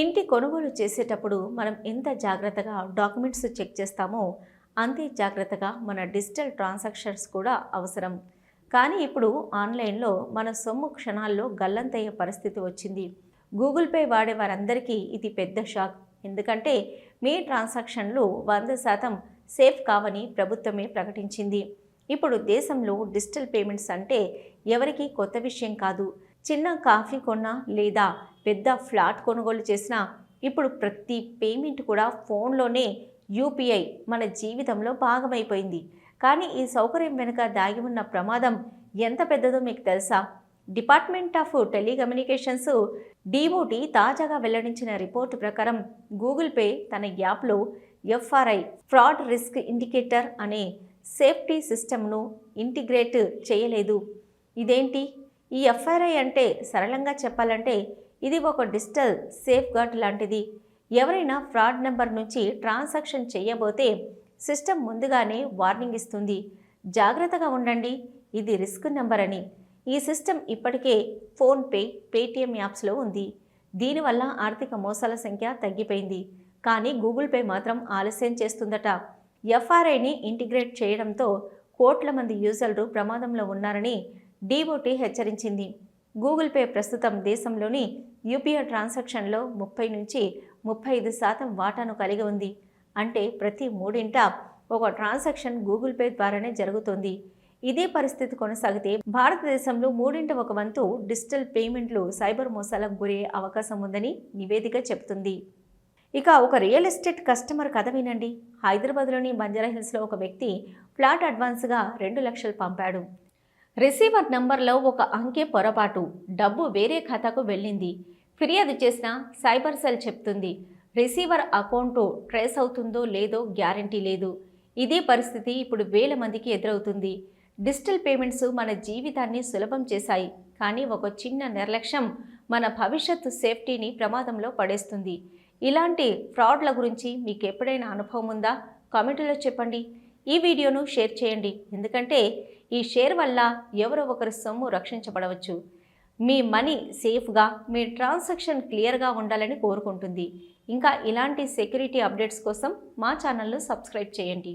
ఇంటి కొనుగోలు చేసేటప్పుడు మనం ఎంత జాగ్రత్తగా డాక్యుమెంట్స్ చెక్ చేస్తామో అంతే జాగ్రత్తగా మన డిజిటల్ ట్రాన్సాక్షన్స్ కూడా అవసరం. కానీ ఇప్పుడు ఆన్లైన్లో మన సొమ్ము క్షణాల్లో గల్లంతయ్యే పరిస్థితి వచ్చింది. గూగుల్ పే వాడే వారందరికీ ఇది పెద్ద షాక్. ఎందుకంటే మీ ట్రాన్సాక్షన్లు వంద శాతం సేఫ్ కావని ప్రభుత్వమే ప్రకటించింది. ఇప్పుడు దేశంలో డిజిటల్ పేమెంట్స్ అంటే ఎవరికీ కొత్త విషయం కాదు. చిన్న కాఫీ కొన్నా లేదా పెద్ద ఫ్లాట్ కొనుగోలు చేసినా ఇప్పుడు ప్రతి పేమెంట్ కూడా ఫోన్లోనే యూపీఐ మన జీవితంలో భాగమైపోయింది. కానీ ఈ సౌకర్యం వెనుక దాగి ఉన్న ప్రమాదం ఎంత పెద్దదో మీకు తెలుసా? డిపార్ట్మెంట్ ఆఫ్ టెలికమ్యూనికేషన్స్ డిఓటి తాజాగా వెల్లడించిన రిపోర్టు ప్రకారం గూగుల్ పే తన యాప్లో ఎఫ్ఆర్ఐ ఫ్రాడ్ రిస్క్ ఇండికేటర్ అనే సేఫ్టీ సిస్టమ్ను ఇంటిగ్రేట్ చేయలేదు. ఇదేంటి? ఈ ఎఫ్ఆర్ఐ అంటే సరళంగా చెప్పాలంటే ఇది ఒక డిజిటల్ సేఫ్ గార్డ్ లాంటిది. ఎవరైనా ఫ్రాడ్ నెంబర్ నుంచి ట్రాన్సాక్షన్ చేయబోతే సిస్టమ్ ముందుగానే వార్నింగ్ ఇస్తుంది. జాగ్రత్తగా ఉండండి ఇది రిస్క్ నెంబర్ అని. ఈ సిస్టమ్ ఇప్పటికే ఫోన్పే పేటిఎం యాప్స్లో ఉంది. దీనివల్ల ఆర్థిక మోసాల సంఖ్య తగ్గిపోయింది. కానీ గూగుల్ పే మాత్రం ఆలస్యం చేస్తుందట. ఎఫ్ఆర్ఐని ఇంటిగ్రేట్ చేయడంతో కోట్ల మంది యూజర్లు ప్రమాదంలో ఉన్నారని డీఓటీ హెచ్చరించింది. గూగుల్ పే ప్రస్తుతం దేశంలోని యూపీఐ ట్రాన్సాక్షన్లో ముప్పై నుంచి ముప్పై ఐదు శాతం వాటాను కలిగి ఉంది. అంటే ప్రతి మూడింట ఒక ట్రాన్సాక్షన్ గూగుల్ పే ద్వారానే జరుగుతుంది. ఇదే పరిస్థితి కొనసాగితే భారతదేశంలో మూడింట ఒక వంతు డిజిటల్ పేమెంట్లు సైబర్ మోసాలకు గురయ్యే అవకాశం ఉందని నివేదిక చెబుతుంది. ఇక ఒక రియల్ ఎస్టేట్ కస్టమర్ కథ వినండి. హైదరాబాద్లోని బంజారాహిల్స్లో ఒక వ్యక్తి ఫ్లాట్ అడ్వాన్స్గా రెండు లక్షలు పంపాడు. రిసీవర్ నంబర్లో ఒక అంకె పొరపాటు. డబ్బు వేరే ఖాతాకు వెళ్ళింది. ఫిర్యాదు చేసిన సైబర్ సెల్ చెప్తుంది. రిసీవర్ అకౌంటు ట్రేస్ అవుతుందో లేదో గ్యారంటీ లేదు. ఇదే పరిస్థితి ఇప్పుడు వేల మందికి ఎదురవుతుంది. డిజిటల్ పేమెంట్స్ మన జీవితాన్ని సులభం చేశాయి. కానీ ఒక చిన్న నిర్లక్ష్యం మన భవిష్యత్తు సేఫ్టీని ప్రమాదంలో పడేస్తుంది. ఇలాంటి ఫ్రాడ్ల గురించి మీకు ఎప్పుడైనా అనుభవం ఉందా? కామెంట్లో చెప్పండి. ఈ వీడియోను షేర్ చేయండి. ఎందుకంటే ఈ షేర్ వల్ల ఎవరో ఒకరి సొమ్ము రక్షించబడవచ్చు. మీ మనీ సేఫ్గా మీ ట్రాన్సాక్షన్ క్లియర్గా ఉండాలని కోరుకుంటుంది. ఇంకా ఇలాంటి సెక్యూరిటీ అప్డేట్స్ కోసం మా ఛానల్ను సబ్స్క్రైబ్ చేయండి.